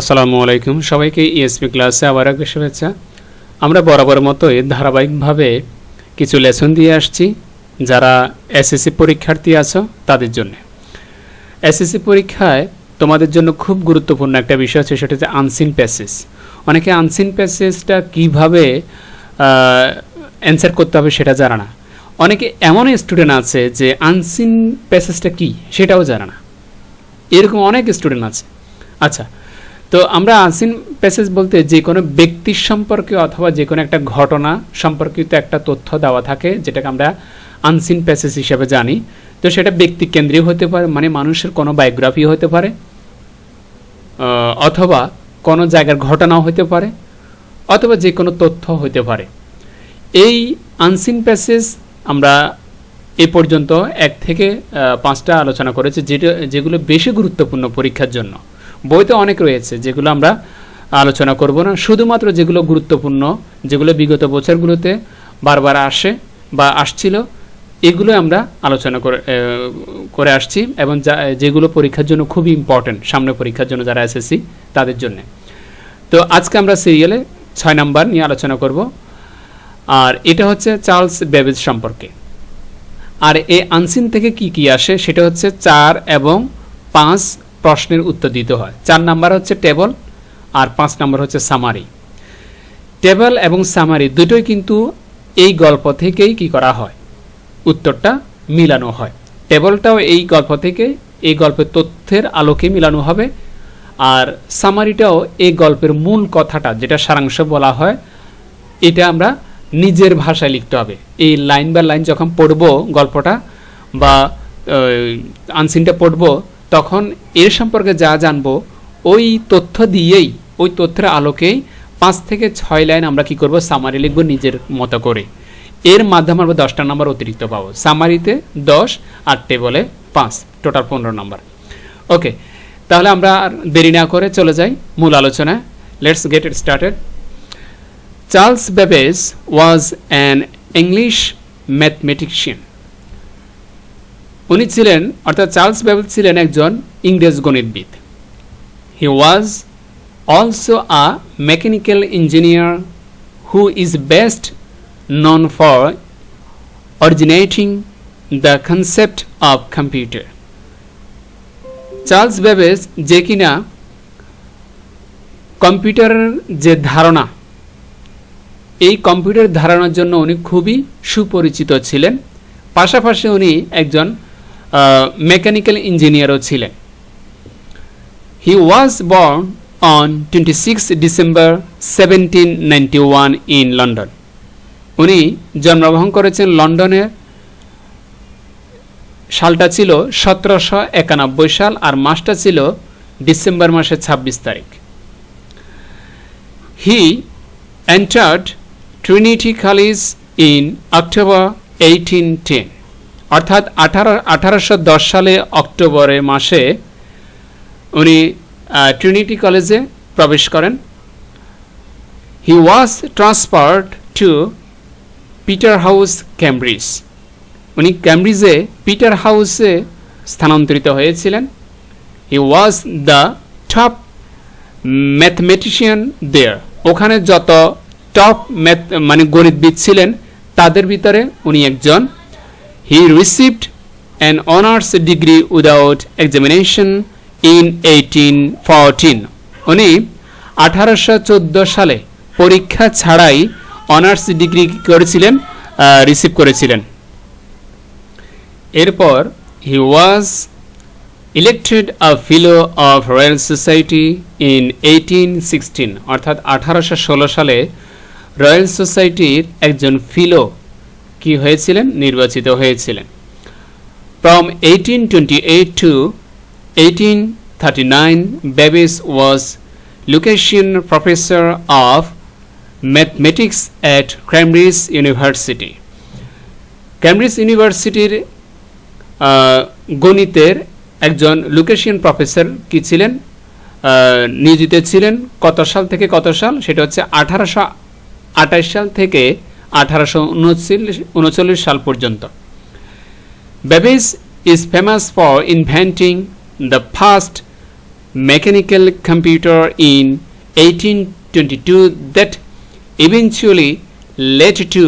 আসসালামু আলাইকুম। সবাইকে ইএসপি ক্লাসে আবার একবার শুভেচ্ছা। আমরা বরাবর মতোই ধারাবাহিকভাবে কিছু লেসন দিয়ে আসছি। যারা এসএসসি পরীক্ষার্থী আছো, তাদের জন্য। এসএসসি পরীক্ষায় তোমাদের জন্য খুব গুরুত্বপূর্ণ একটা বিষয় আছে সেটা হচ্ছে আনসিন প্যাসেজ অনেকে আনসিন প্যাসেজটা কীভাবে অ্যান্সার করতে হবে সেটা জানা না। অনেকে এমন স্টুডেন্ট আছে যে আনসিন প্যাসেজটা কী, সেটাও জানে না। এরকম অনেক স্টুডেন্ট আছে। আচ্ছা তো আমরা আনসিন প্যাসেজ বলতে যে কোনো ব্যক্তির সম্পর্কে অথবা যে কোনো একটা ঘটনা সম্পর্কিত একটা তথ্য দেওয়া থাকে, যেটাকে আমরা আনসিন প্যাসেজ হিসেবে জানি। তো সেটা ব্যক্তি কেন্দ্রীয় হতে পারে মানে মানুষের কোনো বায়োগ্রাফি হতে পারে অথবা কোনো জায়গার ঘটনাও হতে পারে, অথবা যে কোনো তথ্য হতে পারে। এই আনসিন প্যাসেজ আমরা এ পর্যন্ত এক থেকে পাঁচটা আলোচনা করেছি, যেটা যেগুলো বেশি গুরুত্বপূর্ণ পরীক্ষার জন্য। বইতে অনেক রয়েছে যেগুলো আমরা আলোচনা করব না। শুধুমাত্র যেগুলো গুরুত্বপূর্ণ, যেগুলো বিগত বছরগুলোতে বারবার আসে বা আসছিল, এগুলো আমরা আলোচনা করে করে আসছি এবং যা, যেগুলো পরীক্ষার জন্য খুবই ইম্পর্ট্যান্ট সামনে পরীক্ষার জন্য যারা এসএসসি তাদের জন্য। তো আজকে আমরা সিরিয়ালে ছয় নাম্বার নিয়ে আলোচনা করব। আর এটা হচ্ছে চার্লস বেবেজ সম্পর্কে। আর এই আনসিন থেকে কি কি আসে, সেটা হচ্ছে চার এবং পাঁচ প্রশ্নের উত্তর দিতে হয়। চার নাম্বার হচ্ছে টেবল আর পাঁচ নাম্বার হচ্ছে সামারি। টেবল এবং সামারি দুটোই কিন্তু এই গল্প থেকেই কি করা হয়? উত্তরটা মিলানো হয়। টেবলটাও এই গল্প থেকে এই গল্পের তথ্যের আলোকে মিলানো হবে আর সামারিটাও এই গল্পের মূল কথাটা যেটা সারাংশ বলা হয়, এটা আমরা নিজের ভাষায় লিখতে হবে। এই লাইন বাই লাইন যখন পড়ব গল্পটা বা আনসিনটা পড়ব তখন এর সম্পর্কে যা জানব, ওই তথ্য দিয়েই, ওই তথ্যের আলোকেই পাঁচ থেকে ছয় লাইন আমরা কি করব সামারি লিখব নিজের মতো করে। এর মাধ্যমে আমরা দশটা নাম্বার অতিরিক্ত পাবো। সামারিতে দশ আর টেবলে পাঁচ টোটাল পনেরো নাম্বার। ওকে তাহলে আমরা আর দেরি না করে চলে যাই মূল আলোচনায়। Let's get it started Charles Babbage was an English mathematician উনি ছিলেন, অর্থাৎ চার্লস বেবেজ ছিলেন একজন ইংরেজ গণিতবিদ। He was also a mechanical engineer who is best known for originating the concept of computer Charles Babbage যে কিনা কম্পিউটারের যে ধারণা, এই কম্পিউটার ধারণার জন্য উনি খুবই সুপরিচিত ছিলেন। পাশাপাশি উনি একজন মেকানিক্যাল ইঞ্জিনিয়ারও ছিলেন। He was born on twenty six December seventeen ninety one in London উনি জন্মগ্রহণ করেছেন লন্ডনে সালটা ছিল সতেরোশো একানব্বই সাল আর মাসটা ছিল ডিসেম্বর মাসের ছাব্বিশ তারিখ। He entered Trinity College in October eighteen ten অর্থাৎ আঠারো আঠারোশো দশ সালে অক্টোবরের মাসে উনি ট্রিনিটি কলেজে প্রবেশ করেন। He was transferred to Peter house Cambridge উনি ক্যামব্রিজে পিটার হাউসে স্থানান্তরিত হয়েছিলেন। He was the top mathematician there ওখানে যত টপ ম্যাথ মানে গণিতবিদ ছিলেন, তাদের ভিতরে উনি একজন received an honours degree without examination in eighteen fourteen উনি আঠারোশো চোদ্দ সালে পরীক্ষা ছাড়াই অনার্স ডিগ্রি করেছিলেন রিসিভ করেছিলেন। এরপর he was elected a fellow of Royal Society in eighteen sixteen অর্থাৎ আঠারোশো ষোলো সালে রয়্যাল সোসাইটির একজন ফিলো কি হয়েছিলেন? নির্বাচিত হয়েছিলেন। From eighteen twenty eight to eighteen thirty nine Babbage was Lucasian professor of mathematics at Cambridge University Cambridge ইউনিভার্সিটির গণিতের একজন লোকেশিয়ান প্রফেসর কি ছিলেন? নিয়োজিত ছিলেন কত সাল থেকে কত সাল? সেটা হচ্ছে আঠারোশো আঠাশ সাল থেকে আঠারোশো উনচল্লিশ সাল পর্যন্ত Babbage is famous for inventing the first mechanical computer in 1822 that eventually led to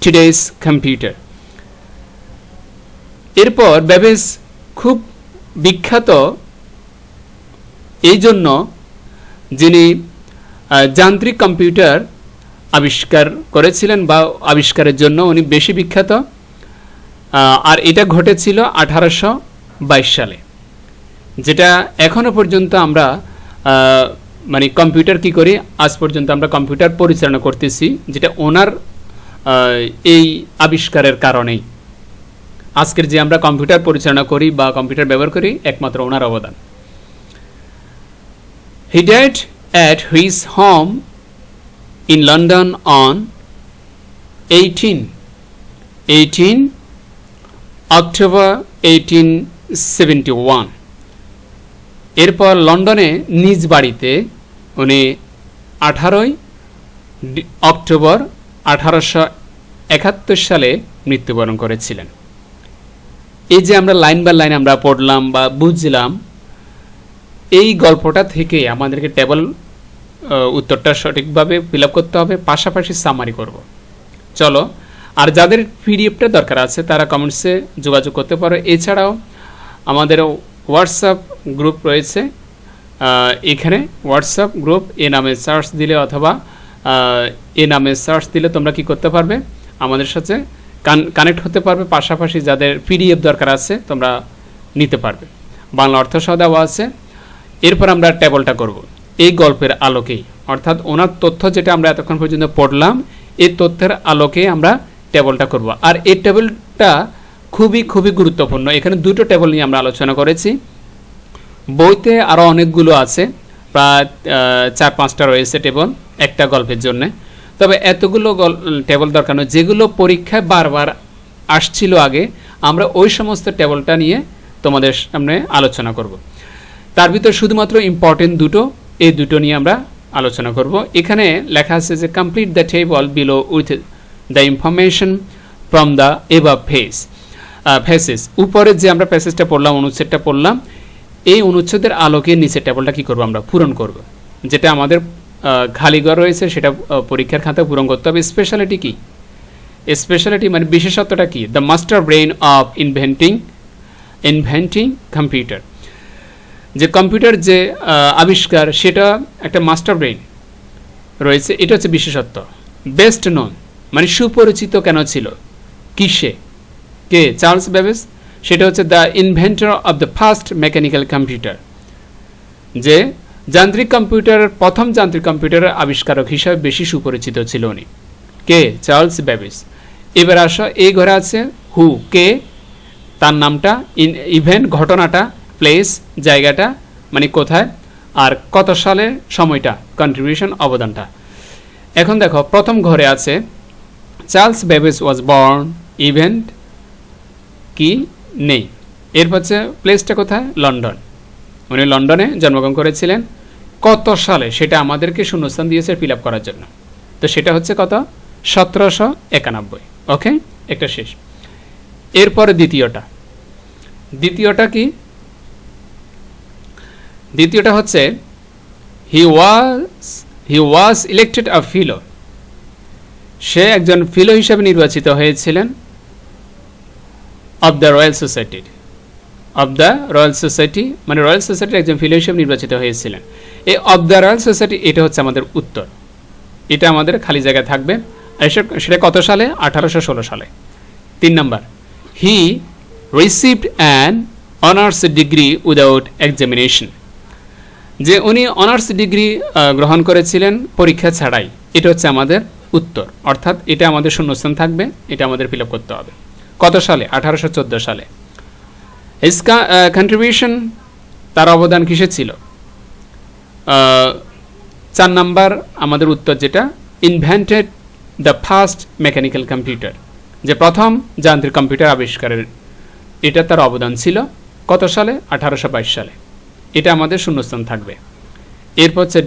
today's computer. এরপর ব্যাবেজ খুব বিখ্যাত এই জন্য যিনি যান্ত্রিক কম্পিউটার আবিষ্কার করেছিলেন বা আবিষ্কারের জন্য উনি বেশি বিখ্যাত আর এটা ঘটেছিল আঠারোশো বাইশ সালে, যেটা এখনও পর্যন্ত আমরা মানে কম্পিউটার কি করি, আজ পর্যন্ত আমরা কম্পিউটার পরিচালনা করতেছি, যেটা ওনার এই আবিষ্কারের কারণেই। আজকের যে আমরা কম্পিউটার পরিচালনা করি বা কম্পিউটার ব্যবহার করি, একমাত্র ওনার অবদান। হি died at his home in London on 18 18 October 1871 এরপর লন্ডনে নিজ বাড়িতে উনি আঠারোই অক্টোবর আঠারোশো একাত্তর সালে মৃত্যুবরণ করেছিলেন। এই যে আমরা লাইন বাই লাইন আমরা পড়লাম বা বুঝলাম, এই গল্পটা থেকে আমাদেরকে টেবল উত্তরটা সঠিকভাবে ফিল করতে হবে, পাশাপাশি সামারি করব। চলো, আর যাদের পিডিএফটা দরকার আছে, তারা কমেন্টসে যোগাযোগ করতে পারো। এছাড়াও আমাদের হোয়াটসঅ্যাপ গ্রুপ রয়েছে। এখানে হোয়াটসঅ্যাপ গ্রুপ এ নামে সার্চ দিলে অথবা এ নামে সার্চ দিলে তোমরা কি করতে পারবে? আমাদের সাথে কানেক্ট হতে পারবে। পাশাপাশি যাদের পিডিএফ দরকার আছে, তোমরা নিতে পারবে। বাংলা অর্থ সহ দেওয়া আছে। এরপর আমরা টেবলটা করব। এই গল্পের আলোকেই অর্থাৎ ওনার তথ্য যেটা আমরা এতক্ষণ পর্যন্ত পড়লাম, এই তথ্যের আলোকে আমরা টেবলটা করব। আর এই টেবলটা খুবই খুবই গুরুত্বপূর্ণ। এখানে দুটো টেবল নিয়ে আমরা আলোচনা করেছি। বইতে আরও অনেকগুলো আছে। প্রায় চার, পাঁচটা রয়েছে টেবল একটা গল্পের জন্য। তবে এতগুলো গল- টেবল দরকার নয়। যেগুলো পরীক্ষায় বারবার আসছিল আগে, আমরা ওই সমস্ত টেবলটা নিয়ে তোমাদের সামনে আলোচনা করব। তার ভিতর শুধুমাত্র ইম্পর্টেন্ট দুটো এই দুটো নিয়ে আমরা আলোচনা করব। এখানে লেখা আছে যে complete the table below with the information from the above phrase phrases উপরের যে আমরা প্যাসেজটা পড়লাম, অনুচ্ছেদটা পড়লাম, এই অনুচ্ছেদের আলোকে নিচের টেবলটা কি করব আমরা? পূরণ করব। যেটা আমাদের খালি ঘর রয়েছে, সেটা পরীক্ষার খাতায় পূরণ করতে হবে। স্পেশালিটি কি? স্পেশালিটি মানে বিশেষত্বটা কী? The master brain of inventing inventing computer যে কম্পিউটার যে আবিষ্কার, সেটা একটা মাস্টার ব্রেইন রয়েছে, এটা হচ্ছে বিশেষত্ব। বেস্ট নন মানে সুপরিচিত কেন ছিল? কিসে? কে? চার্লস বেবেস সেটা হচ্ছে the inventor of the first mechanical computer, যে যান্ত্রিক কম্পিউটারের প্রথম যান্ত্রিক কম্পিউটারের আবিষ্কারক হিসাবে বেশি সুপরিচিত ছিল উনি। কে? চার্লস বেবিস এবার আসা, এই ঘরে আছে হু, কে? তার নামটা, ইন, ইভেন্ট ঘটনাটা প্লেস জায়গাটা মানে কোথায়, আর কত সালে সময়টা কন্ট্রিবিউশন অবদানটা। এখন দেখো, প্রথম ঘরে আছে Charles Babbage was born event কি? নেই। এরপর হচ্ছে প্লেসটা কোথায়? লন্ডন। উনি লন্ডনে জন্মগ্রহণ করেছিলেন। কত সালে? সেটা আমাদেরকে শূন্যস্থান দিয়েছে ফিল আপ করার জন্য। তো সেটা হচ্ছে কত? সতেরোশো একানব্বই। ওকে একটা শেষ। এরপরে দ্বিতীয়টা। দ্বিতীয়টা কি? দ্বিতীয়টা হচ্ছে হি ওয়াজ হি ওয়াজ ইলেক্টেড আ ফিলো সে একজন ফিলো হিসাবে নির্বাচিত হয়েছিলেন অব দ্য রয়্যাল সোসাইটির অব দ্য রয়্যাল সোসাইটি মানে রয়্যাল সোসাইটির একজন ফিলো হিসেবে নির্বাচিত হয়েছিলেন। এই অব দ্য রয়্যাল সোসাইটি এটা হচ্ছে আমাদের উত্তর। এটা আমাদের খালি জায়গায় থাকবে। সেটা কত সালে? আঠারোশো ষোলো সালে। তিন নম্বর he received an honours degree without examination যে উনি অনার্স ডিগ্রি গ্রহণ করেছিলেন পরীক্ষা ছাড়াই। এটা হচ্ছে আমাদের উত্তর। অর্থাৎ এটা আমাদের শূন্যস্থান থাকবে, এটা আমাদের ফিল করতে হবে। কত সালে? আঠারোশো চোদ্দ সালে। হিজ কন্ট্রিবিউশন তার অবদান কিসে ছিল? চার নাম্বার আমাদের উত্তর যেটা invented the first mechanical computer যে প্রথম যান্ত্রিক কম্পিউটার আবিষ্কারের, এটা তার অবদান ছিল। কত সালে? আঠারোশো বাইশ সালে। এটা আমাদের শূন্যস্থান থাকবে। এরপর হচ্ছে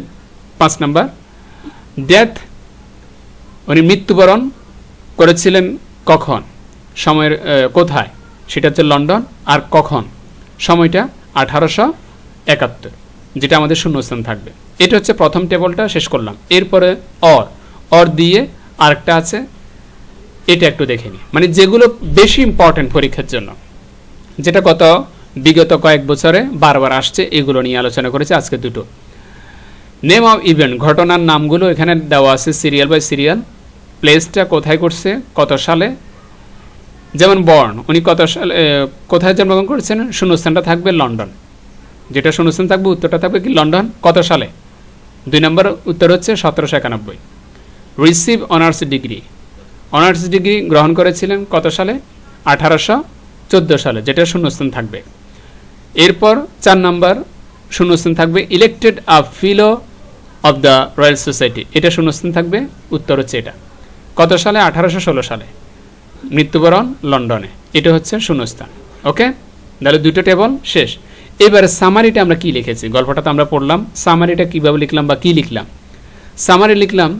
পাঁচ নাম্বার। ডেথ, উনি মৃত্যুবরণ করেছিলেন কখন? সময়ের কোথায়? সেটা হচ্ছে লন্ডন। আর কখন? সময়টা আঠারোশো একাত্তর, যেটা আমাদের শূন্যস্থান থাকবে। এটা হচ্ছে প্রথম টেবলটা, শেষ করলাম। এরপরে অর। অর দিয়ে আরেকটা আছে। এটা একটু দেখে নিই মানে যেগুলো বেশি ইম্পর্ট্যান্ট পরীক্ষার জন্য। যেটা গত বিগত কয়েক বছরে বারবার আসছে, এগুলো নিয়ে আলোচনা করেছে আজকে দুটো। নেম অফ ইভেন্ট ঘটনার নামগুলো এখানে দেওয়া আছে সিরিয়াল বাই সিরিয়াল প্লেসটা কোথায় করছে, কত সালে? যেমন বর্ন উনি কত সালে কোথায় জন্মগ্রহণ করেছেন? শূন্যস্থানটা থাকবে লন্ডন। যেটা শূন্যস্থান থাকবে, উত্তরটা থাকবে কি লন্ডন? কত সালে? দুই নম্বর উত্তর হচ্ছে সতেরোশো একানব্বই। Receive honours degree honours degree গ্রহণ করেছিলেন কত সালে? আঠারোশো চোদ্দ সালে, যেটা শূন্যস্থান থাকবে। এরপর চার নম্বর শূন্যস্থান থাকবে elected a fellow of the Royal Society এটা শূন্যস্থান থাকবে, উত্তর হচ্ছে এটা। কত সালে? আঠারোশো ষোলো সালে। মৃত্যুবরণ লন্ডনে। এটা হচ্ছে শূন্যস্থান। ওকে? তাহলে দুটো টেবল শেষ। এবারে সামারিটা আমরা কি লিখেছি? গল্পটা তো আমরা পড়লাম। সামারিটা কীভাবে লিখলাম বা কি লিখলাম? সামারি লিখলাম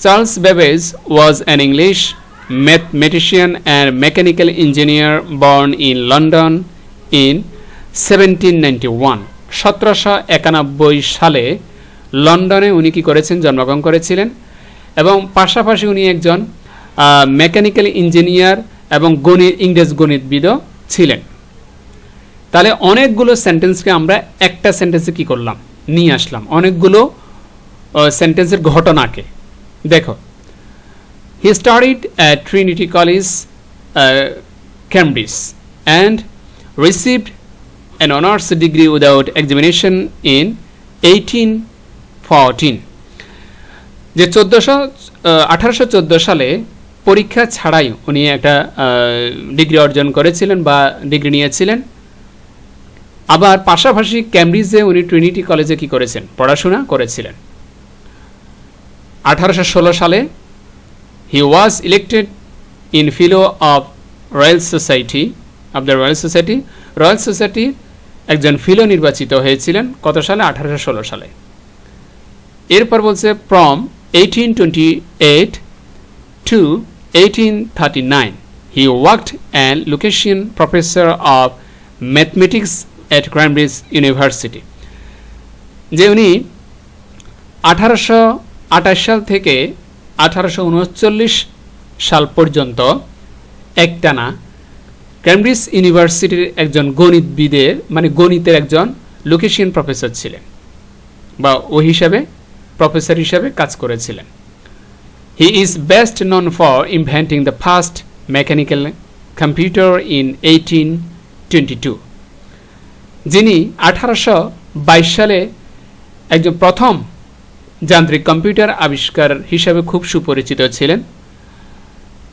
Charles Babbage was an English mathematician and mechanical engineer born in London in seventeen ninety one, সতেরোশো একানব্বই সালে লন্ডনে উনি কি করেছেন? জন্মগ্রহণ করেছিলেন এবং পাশাপাশি উনি একজন মেকানিক্যাল ইঞ্জিনিয়ার এবং গণিত, ইংরেজ গণিতবিদও ছিলেন। তাহলে অনেকগুলো সেন্টেন্সকে আমরা একটা সেন্টেন্সে কি করলাম? নিয়ে আসলাম। অনেকগুলো সেন্টেন্সের ঘটনাকে। দেখো he studied Trinity College Cambridge and received an honors degree without examination in 1814 যে চোদ্দোশো আঠারোশো চোদ্দ সালে পরীক্ষা ছাড়াই উনি একটা ডিগ্রি অর্জন করেছিলেন বা ডিগ্রি নিয়েছিলেন। আবার পাশাপাশি ক্যামব্রিজে উনি ট্রিনিটি কলেজে কি করেছেন? পড়াশোনা করেছিলেন। আঠারোশো ষোলো সালে he was elected in fellow of royal society of the royal society royal society একজন ফিলো নির্বাচিত হয়েছিলেন কত সালে? আঠারোশো ষোলো সালে। এরপর বলছে from eighteen twenty eight to eighteen thirty nine he worked and Lucasian professor of mathematics at Cambridge University যে উনি আঠারোশো আঠাশ সাল থেকে আঠারোশো উনচল্লিশ সাল পর্যন্ত একটানা ক্যামব্রিজ ইউনিভার্সিটির একজন গণিতবিদের মানে গণিতের একজন লোকেশিয়ান প্রফেসর ছিলেন বা ও হিসাবে প্রফেসর হিসাবে কাজ করেছিলেন। He is best known for inventing the first mechanical computer in eighteen twenty two যিনি আঠারোশো বাইশ সালে একজন প্রথম যান্ত্রিক কম্পিউটার আবিষ্কার হিসাবে খুব সুপরিচিত ছিলেন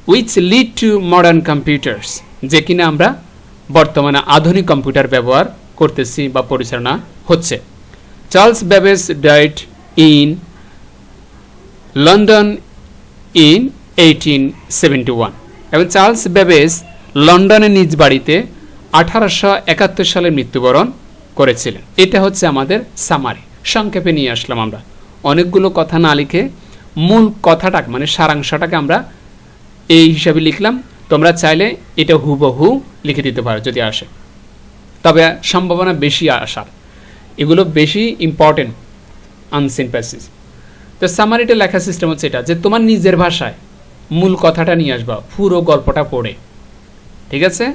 which lead to modern computers যে কিনা আমরা বর্তমানে আধুনিক কম্পিউটার ব্যবহার করতেছি বা পরিচালনা হচ্ছে। Charles Babbage died in London in eighteen seventy one এবং চার্লস বেবেস লন্ডনের নিজ বাড়িতে আঠারোশো একাত্তর সালে মৃত্যুবরণ করেছিলেন। এটা হচ্ছে আমাদের সামারি সংক্ষেপে নিয়ে আসলাম আমরা। অনেকগুলো কথা না লিখে মূল কথাটাকে মানে সারাংশটাকে আমরা এই হিসাবে লিখলাম। তোমরা চাইলে এটা হুবহু লিখে দিতে পারো যদি আসে। তবে সম্ভাবনা বেশি আসার এগুলো বেশি ইম্পর্টেন্ট আনসিন প্যাসেজ তো সামারিটা লেখা সিস্টেম হচ্ছে এটা, যে তোমার নিজের ভাষায় মূল কথাটা নিয়ে আসবা, পুরো গল্পটা পড়ে। ঠিক আছে?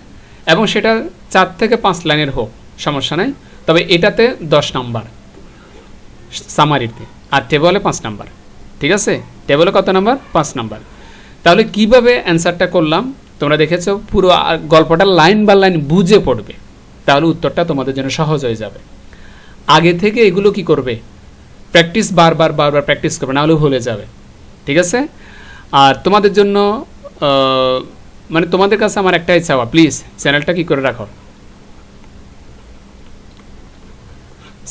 এবং সেটা চার থেকে পাঁচ লাইনের হোক, সমস্যা নাই। তবে এটাতে দশ নাম্বার। সামারিতে আর টেবলে পাঁচ নাম্বার। ঠিক আছে? টেবলে কত নাম্বার? পাঁচ নাম্বার। তাহলে কীভাবে অ্যান্সারটা করলাম? তোমরা দেখেছ, পুরো গল্পটা লাইন বা লাইন বুঝে পড়বে। তাহলে উত্তরটা তোমাদের জন্য সহজ হয়ে যাবে। আগে থেকে এগুলো কি করবে? প্র্যাকটিস বারবার বারবার প্র্যাকটিস করবে, নাহলে ভুলে যাবে। ঠিক আছে? আর তোমাদের জন্য মানে তোমাদের কাছে আমার একটাই চাওয়া প্লিজ চ্যানেলটা কি করে রাখো?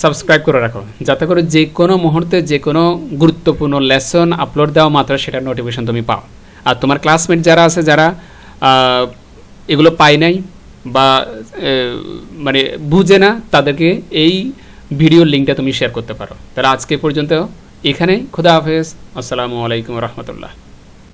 সাবস্ক্রাইব করে রাখো। যাতে করে যে কোনো মুহূর্তে যে কোনো গুরুত্বপূর্ণ লেসন আপলোড দেওয়া মাত্র সেটার নোটিফিকেশন তুমি পাও। আর তোমার ক্লাসমেট যারা আছে, যারা এগুলো পায় নাই বা মানে বুঝে না, তাদেরকে এই ভিডিওর লিঙ্কটা তুমি শেয়ার করতে পারো। তাহলে আজকে পর্যন্ত এখানেই। খুদা হাফেজ। আসসালামু আলাইকুম রহমতুল্লাহ।